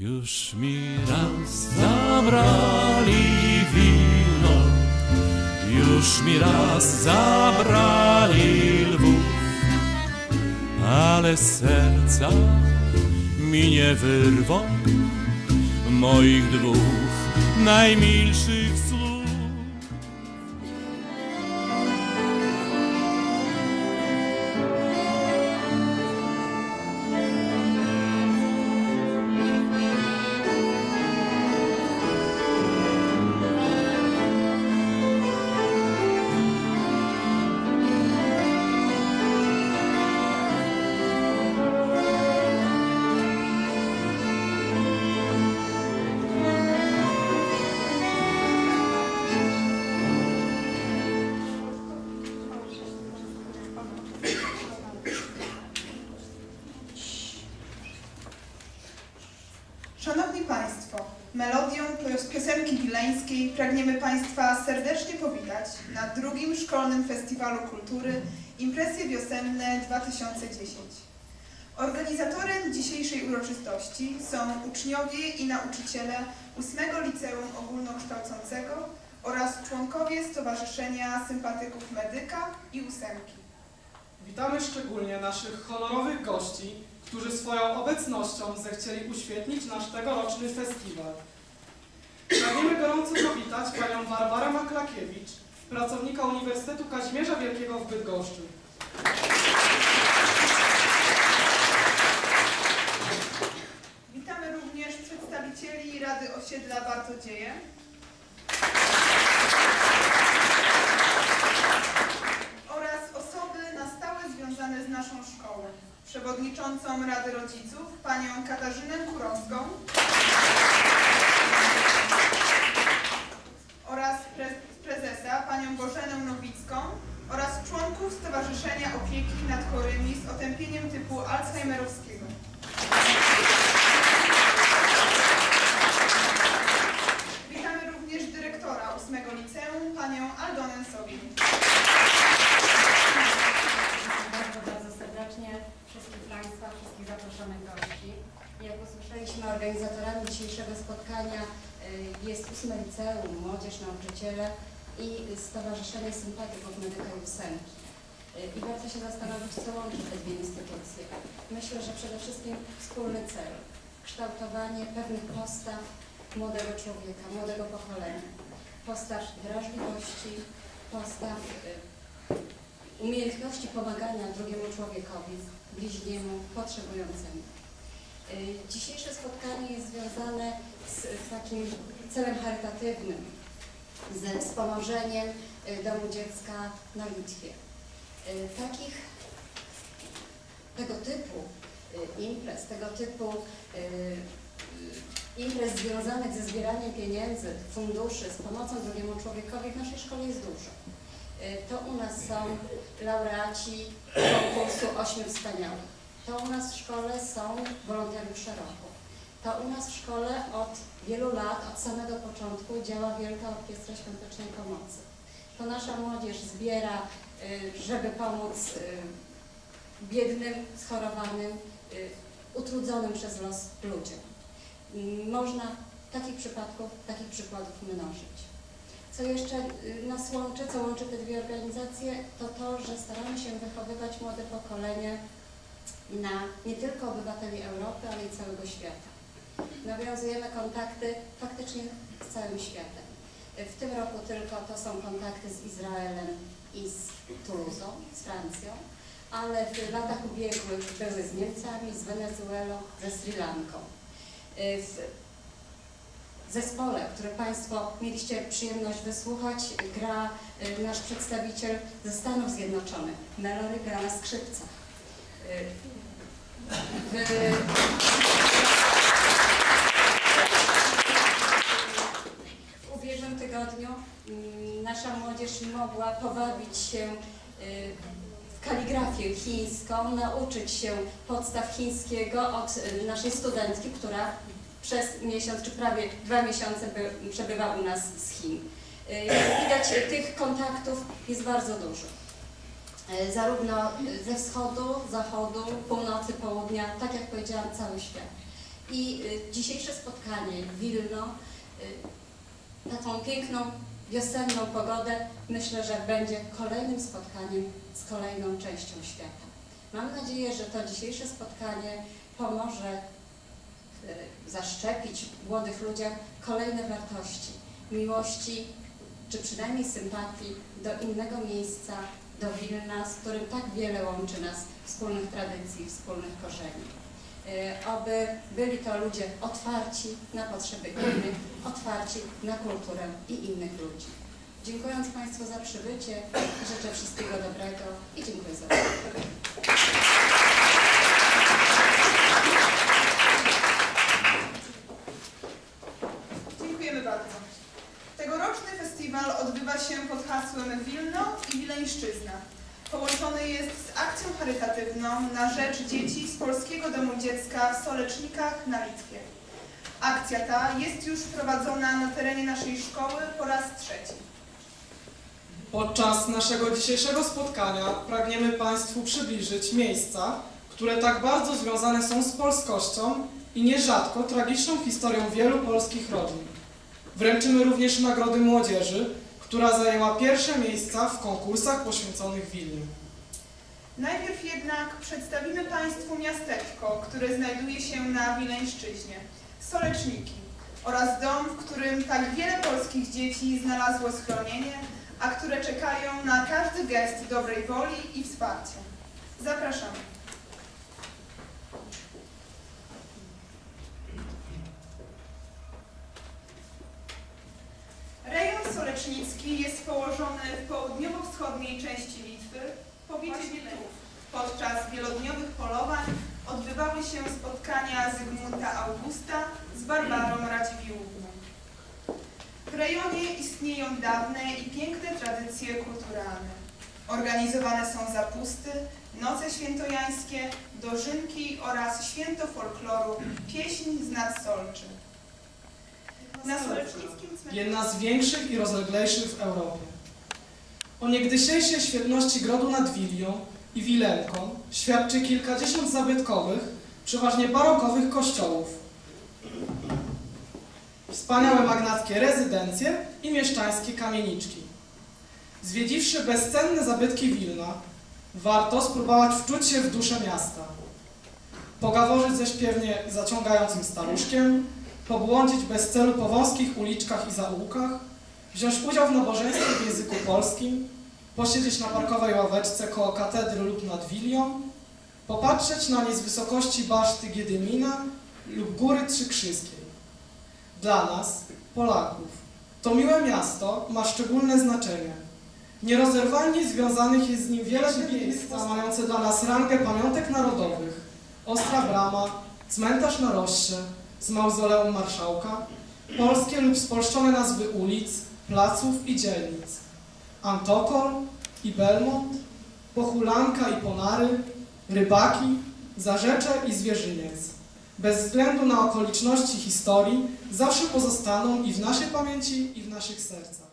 Już mi raz zabrali wino, już mi raz zabrali lwów, ale serca mi nie wyrwą moich dwóch najmilszych słów. Pragniemy Państwa serdecznie powitać na drugim Szkolnym Festiwalu Kultury Impresje Wiosenne 2010. Organizatorem dzisiejszej uroczystości są uczniowie i nauczyciele 8 Liceum Ogólnokształcącego oraz członkowie Stowarzyszenia Sympatyków Medyka i Ósemki. Witamy szczególnie naszych honorowych gości, którzy swoją obecnością zechcieli uświetnić nasz tegoroczny festiwal. Pragniemy gorąco powitać panią Barbarę Maklakiewicz, pracownika Uniwersytetu Kazimierza Wielkiego w Bydgoszczy. Witamy również przedstawicieli Rady Osiedla Bartodzieje. oraz osoby na stałe związane z naszą szkołą. Przewodniczącą Rady Rodziców, panią Katarzynę Kurowską oraz pre- prezesa, panią Bożenę Nowicką oraz członków Stowarzyszenia Opieki nad Chorymi z otępieniem typu Alzheimerowskiego. Witamy również dyrektora 8 Liceum, panią Aldonę Sobin. Bardzo, bardzo serdecznie wszystkich Państwa, gości. Jak usłyszeliśmy, organizatorami dzisiejszego spotkania y, jest ósme liceum, młodzież, nauczyciele i Stowarzyszenie Sympatyków Medyka i Ósemki. Y, I warto się zastanowić, co łączy te dwie instytucje. Myślę, że przede wszystkim wspólny cel, kształtowanie pewnych postaw młodego człowieka, młodego pokolenia. Postaw wrażliwości, postaw y, umiejętności pomagania drugiemu człowiekowi, bliźniemu, potrzebującemu. Y, Dzisiejsze spotkanie jest związane z takim celem charytatywnym, ze wspomożeniem y, Domu Dziecka na Litwie. Y, Takich tego typu imprez, tego typu imprez związanych ze zbieraniem pieniędzy, funduszy, z pomocą drugiemu człowiekowi w naszej szkole jest dużo. Y, To u nas są laureaci konkursu Ośmiu Wspaniałych. To u nas w szkole są wolontariusze roku. To u nas w szkole od wielu lat, od samego początku działa Wielka Orkiestra Świątecznej Pomocy. To nasza młodzież zbiera, y, żeby pomóc y, biednym, schorowanym, utrudzonym przez los ludziom. Można takich przypadków, takich przykładów mnożyć. Co jeszcze y, nas łączy, co łączy te dwie organizacje, to to, że staramy się wychowywać młode pokolenie na nie tylko obywateli Europy, ale i całego świata. Nawiązujemy kontakty faktycznie z całym światem. W tym roku tylko to są kontakty z Izraelem i z Toulousą, z Francją, ale w latach ubiegłych były z Niemcami, z Wenezuelą, ze Sri Lanką. Y, zespole, który Państwo mieliście przyjemność wysłuchać, gra y, nasz przedstawiciel ze Stanów Zjednoczonych. Melory gra na skrzypcach. Y, W, ubiegłym tygodniu mm, nasza młodzież mogła pobawić się y, kaligrafię chińską, nauczyć się podstaw chińskiego od naszej studentki, która przez miesiąc czy prawie dwa miesiące by, przebywa u nas z Chin. Y, Jak widać, tych kontaktów jest bardzo dużo. Y, Zarówno ze wschodu, zachodu, północy, południa, tak jak powiedziałam, cały świat. I y, dzisiejsze spotkanie Wilno, y, taką piękną wiosenną pogodę, myślę, że będzie kolejnym spotkaniem z kolejną częścią świata. Mam nadzieję, że to dzisiejsze spotkanie pomoże zaszczepić w młodych ludziach kolejne wartości, miłości czy przynajmniej sympatii do innego miejsca, do Wilna, z którym tak wiele łączy nas wspólnych tradycji, wspólnych korzeni. Y, Oby byli to ludzie otwarci na potrzeby innych, otwarci na kulturę i innych ludzi. Dziękując Państwu za przybycie, życzę wszystkiego dobrego i dziękuję za uwagę. Dziękujemy bardzo. Tegoroczny festiwal odbywa się pod hasłem Wilno Połączony jest z akcją charytatywną na rzecz dzieci z Polskiego Domu Dziecka w Solecznikach na Litwie. Akcja ta jest już prowadzona na terenie naszej szkoły po raz trzeci. Podczas naszego dzisiejszego spotkania pragniemy Państwu przybliżyć miejsca, które tak bardzo związane są z polskością i nierzadko tragiczną historią wielu polskich rodzin. Wręczymy również nagrody młodzieży, która zajęła pierwsze miejsca w konkursach poświęconych Wilnie. Najpierw jednak przedstawimy Państwu miasteczko, które znajduje się na Wileńszczyźnie, Soleczniki oraz dom, w którym tak wiele polskich dzieci znalazło schronienie, a które czekają na każdy gest dobrej woli i wsparcia. Zapraszamy. Rejon Solecznicki jest położony w południowo-wschodniej części Litwy, w powiecie Wielków. Podczas wielodniowych polowań odbywały się spotkania Zygmunta Augusta z Barbarą Radziwiłłówną. W rejonie istnieją dawne i piękne tradycje kulturalne. Organizowane są zapusty, noce świętojańskie, dożynki oraz święto folkloru, pieśń z nadsolczy. Jedna z większych i rozleglejszych w Europie. O niegdysiejszej świetności grodu nad Wilią i Wilenką świadczy kilkadziesiąt zabytkowych, przeważnie barokowych kościołów. Wspaniałe magnackie rezydencje i mieszczańskie kamieniczki. Zwiedziwszy bezcenne zabytki Wilna, warto spróbować wczuć się w duszę miasta. Pogaworzyć ze śpiewnie zaciągającym staruszkiem, pobłądzić bez celu po wąskich uliczkach i zaułkach, wziąć udział w nabożeństwie w języku polskim, posiedzieć na parkowej ławeczce koło katedry lub nad Wilią, popatrzeć na nie z wysokości baszty Giedymina lub góry Trzykrzyskiej. Dla nas, Polaków, to miłe miasto ma szczególne znaczenie. Nierozerwalnie związanych jest z nim wiele miejsca mające dla nas rangę pamiątek narodowych. Ostra Brama, cmentarz na Roście, z mauzoleum marszałka, polskie lub spolszczone nazwy ulic, placów i dzielnic, Antokol i Belmont, Pochulanka i Ponary, Rybaki, Zarzecze i Zwierzyniec. Bez względu na okoliczności historii zawsze pozostaną i w naszej pamięci, i w naszych sercach.